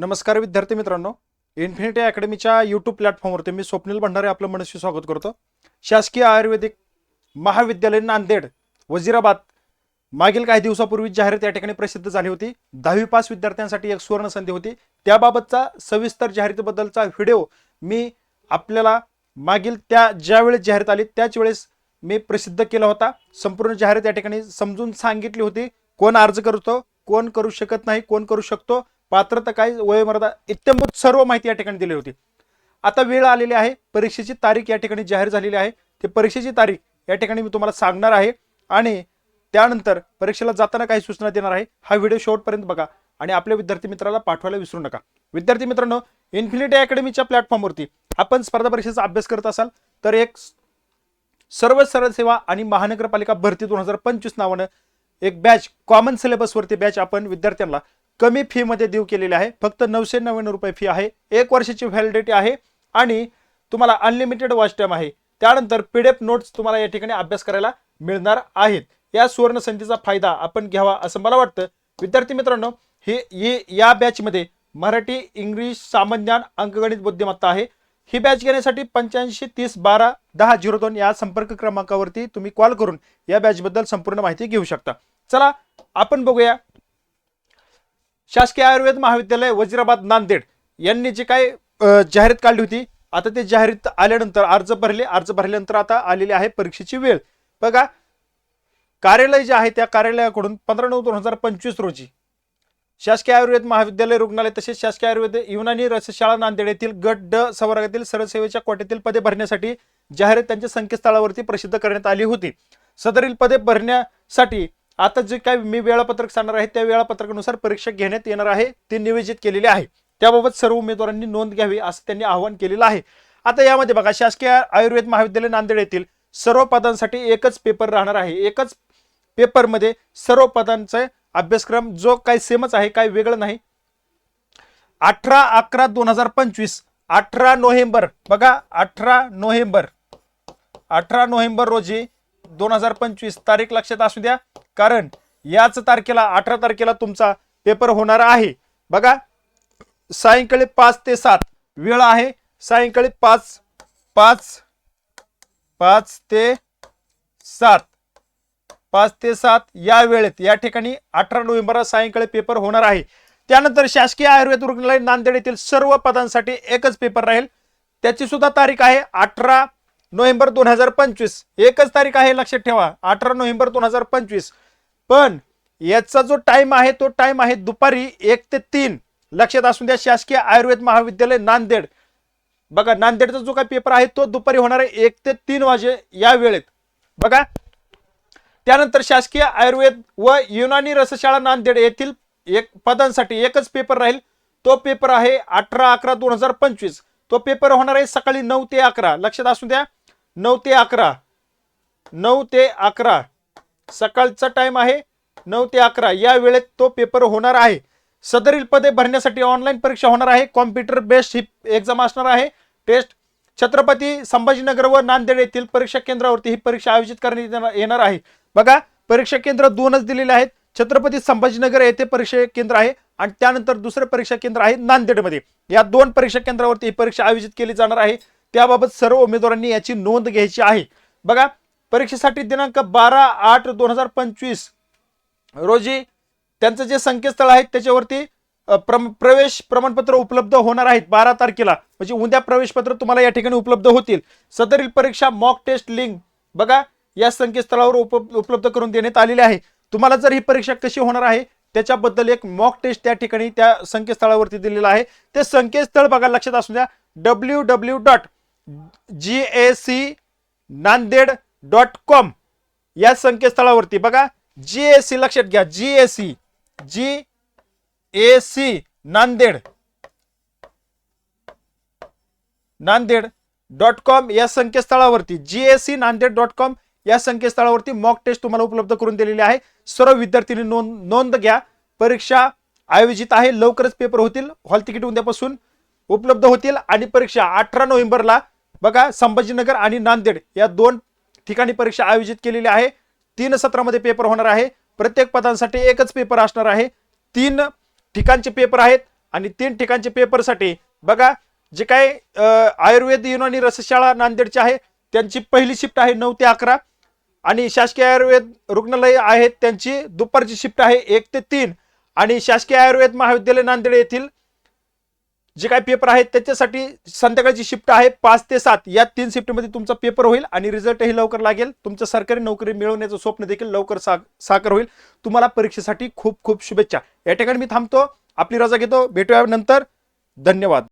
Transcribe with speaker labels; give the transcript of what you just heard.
Speaker 1: नमस्कार विद्यार्थी मित्रांनो. इन्फिनिटी अकॅडमीच्या यूट्यूब प्लॅटफॉर्मवरती मी स्वप्नील भंडारे आपलं मनस्वी स्वागत करतो. शासकीय आयुर्वेदिक महाविद्यालय नांदेड वजिराबाद मागील काही दिवसापूर्वी जाहिरात या ठिकाणी प्रसिद्ध झाली होती. दहावी पास विद्यार्थ्यांसाठी एक सुवर्ण संधी होती. त्याबाबतचा सविस्तर जाहिरातीबद्दलचा व्हिडिओ मी आपल्याला मागील त्या ज्या वेळेस जाहिरात आली त्याच वेळेस मी प्रसिद्ध केला होता. संपूर्ण जाहिरात या ठिकाणी समजून सांगितली होती. कोण अर्ज करतो कोण करू शकत नाही कोण करू शकतो पात्रता काय वयोमर्यादा इत्यंभूत सर्व माहिती या ठिकाणी दिली होती. आता वेळ आलेली आहे. परीक्षेची तारीख या ठिकाणी जाहीर झालेली आहे. ते परीक्षेची तारीख या ठिकाणी मी तुम्हाला सांगणार आहे. आणि त्यानंतर परीक्षेला जाताना काही सूचना देणार आहे. हा व्हिडिओ शेवटपर्यंत बघा आणि आपल्या विद्यार्थी मित्राला पाठवायला विसरू नका. विद्यार्थी मित्रांनो इन्फिनिटी अकॅडमीच्या प्लॅटफॉर्मवरती आपण स्पर्धा परीक्षेचा अभ्यास करत असाल तर एक सर्व सरळ सेवा आणि महानगरपालिका भरती दोन हजार पंचवीस नावानं एक बॅच कॉमन सिलेबसवरती बॅच आपण विद्यार्थ्यांना कमी फीमध्ये देऊ केलेली आहे. फक्त नऊशे नव्याण्णव रुपये फी आहे. एक वर्षाची व्हॅलिडिटी आहे. आणि तुम्हाला अनलिमिटेड वॉच टाईम आहे. त्यानंतर पी डी एफ नोट्स तुम्हाला या ठिकाणी अभ्यास करायला मिळणार आहेत. या सुवर्ण संधीचा फायदा आपण घ्यावा असं मला वाटतं. विद्यार्थी मित्रांनो हे ये या बॅचमध्ये मराठी इंग्लिश सामान्यान अंकगणित बुद्धिमत्ता आहे. ही बॅच घेण्यासाठी पंच्याऐंशी तीस बारा दहा झिरो दोन या संपर्क क्रमांकावरती तुम्ही कॉल करून या बॅचबद्दल संपूर्ण माहिती घेऊ शकता. चला आपण बघूया. शासकीय आयुर्वेद महाविद्यालय वजिराबाद नांदेड यांनी जे काय जाहिरात काढली होती आता ते जाहिरात आल्यानंतर अर्ज भरले अर्ज भरल्यानंतर आता आलेली आहे परीक्षेची वेळ. बघा कार्यालय जे आहे त्या कार्यालयाकडून पंधरा नऊ दोन हजार पंचवीस रोजी शासकीय आयुर्वेद महाविद्यालय रुग्णालय तसेच शासकीय आयुर्वेद युनानी रसशाळा नांदेड येथील गट ड संवर्गातील सरसेवेच्या कोट्यातील पदे भरण्यासाठी जाहिरात त्यांच्या संकेतस्थळावरती प्रसिद्ध करण्यात आली होती. सदरील पदे भरण्यासाठी आता जे काय मी वेळापत्रक सांगणार आहे त्या वेळापत्रकानुसार परीक्षा घेण्यात येणार आहे ते नियोजित केलेले आहे. त्याबाबत सर्व उमेदवारांनी नोंद घ्यावी असं त्यांनी आवाहन केलेलं आहे. आता यामध्ये बघा शासकीय आयुर्वेद महाविद्यालय नांदेड येथील सर्व पदांसाठी एकच पेपर राहणार आहे. एकच पेपरमध्ये सर्व पदांचा अभ्यासक्रम जो काही सेमच आहे काही वेगळं नाही. अठरा अकरा दोन हजार पंचवीस अठरा नोव्हेंबर बघा अठरा नोव्हेंबर अठरा नोव्हेंबर रोजी दोन हजार पंचवीस तारीख लक्षात असू द्या. कारण याच तारखेला अठरा तारखेला तुमचा पेपर होणार आहे. बघा सायंकाळी पाच ते सात वेळ आहे. सायंकाळी पाच पाच पाच ते सात. पाच ते सात या वेळेत या ठिकाणी अठरा नोव्हेंबरला सायंकाळी पेपर होणार आहे. त्यानंतर शासकीय आयुर्वेद रुग्णालय नांदेड येथील सर्व पदांसाठी एकच पेपर राहील. त्याची सुद्धा तारीख आहे अठरा नोव्हेंबर दोन हजार पंचवीस. एकच तारीख आहे लक्षात ठेवा. अठरा नोव्हेंबर दोन हजार पंचवीस. पण याचा जो टाइम आहे तो टाइम आहे दुपारी एक ते तीन. लक्षात असून द्या शासकीय आयुर्वेद महाविद्यालय नांदेड. बघा नांदेडचा जो काही पेपर आहे तो दुपारी होणार आहे एक ते तीन वाजे या वेळेत. बघा. त्यानंतर शासकीय आयुर्वेद व युनानी रसशाळा नांदेड येथील एक पदांसाठी एकच पेपर राहील. तो पेपर आहे अठरा अकरा दोन हजार पंचवीस. तो पेपर होणार आहे सकाळी नऊ ते अकरा. लक्षात असू द्या नऊ ते अकरा. नऊ ते अकरा. सकाळचा टाइम आहे नऊ ते अकरा. या वेळेत तो पेपर होणार आहे. सदरील पदे भरण्यासाठी ऑनलाईन परीक्षा होणार आहे. कॉम्प्युटर बेस्ड ही एक्झाम असणार आहे. टेस्ट छत्रपती संभाजीनगर व नांदेड येथील परीक्षा केंद्रावरती ही परीक्षा आयोजित करण्यात येणार- येणार आहे. बघा परीक्षा केंद्र दोनच दिलेले आहेत. छत्रपती संभाजीनगर येथे परीक्षा केंद्र आहे आणि त्यानंतर दुसरं परीक्षा केंद्र आहे नांदेडमध्ये. या दोन परीक्षा केंद्रावरती ही परीक्षा आयोजित केली जाणार आहे. त्याबाबत सर्व उमेदवारांनी याची नोंद घ्यायची आहे. बघा परीक्षेसाठी दिनांक बारा आठ दोन हजार पंचवीस. रोजी त्यांचं जे संकेतस्थळ आहे त्याच्यावरती प्रम- प्रवेश प्रमाणपत्र उपलब्ध होणार आहेत बारा तारखेला. म्हणजे उद्या प्रवेशपत्र तुम्हाला या ठिकाणी उपलब्ध होतील. सदरील परीक्षा मॉक टेस्ट लिंक बघा या संकेतस्थळावर उप उपलब्ध करून देण्यात आलेली आहे. तुम्हाला जर ही परीक्षा कशी होणार आहे त्याच्याबद्दल एक मॉक टेस्ट त्या ठिकाणी त्या संकेतस्थळावरती दिलेलं आहे. ते संकेतस्थळ बघा लक्षात असू द्या. W W dot G A C Nanded dot com या संकेतस्थळावरती बघा. जी ए सी लक्षात घ्या. G A C G A C Nanded. Nanded dot com या संकेतस्थळावरती G S C Nanded dot com या संकेतस्थळावरती मॉक टेस्ट तुम्हाला उपलब्ध करून दिलेली आहे. सर्व विद्यार्थ्यांनी नोंद नोंद घ्या. परीक्षा आयोजित आहे. लवकरच पेपर होतील. हॉल तिकीट उद्यापासून उपलब्ध होतील. आणि परीक्षा अठरा नोव्हेंबरला बघा संभाजीनगर आणि नांदेड या दोन ठिकाणी परीक्षा आयोजित केलेली आहे. तीन सत्रामध्ये पेपर होणार आहे. प्रत्येक पदांसाठी एकच पेपर असणार आहे. तीन ठिकाणचे पेपर आहेत आणि तीन ठिकाणचे पेपरसाठी बघा जे काय आयुर्वेद युनानी रसशाळा नांदेडची आहे त्यांची पहिली शिफ्ट आहे नऊ ते अकरा. आणि शासकीय आयुर्वेद रुग्णालय आहेत त्यांची दुपारची शिफ्ट आहे एक ते तीन. आणि शासकीय आयुर्वेद महाविद्यालय नांदेड येथील जे काय पेपर आहेत त्याच्यासाठी संध्याकाळची शिफ्ट आहे पाच ते सात. या तीन शिफ्टमध्ये तुमचा पेपर होईल आणि रिझल्टही लवकर लागेल. तुमचं सरकारी नोकरी मिळवण्याचं स्वप्न देखील लवकर सा साकार होईल. तुम्हाला परीक्षेसाठी खूप खूप शुभेच्छा. या ठिकाणी मी थांबतो. आपली रजा घेतो. भेटूया नंतर. धन्यवाद.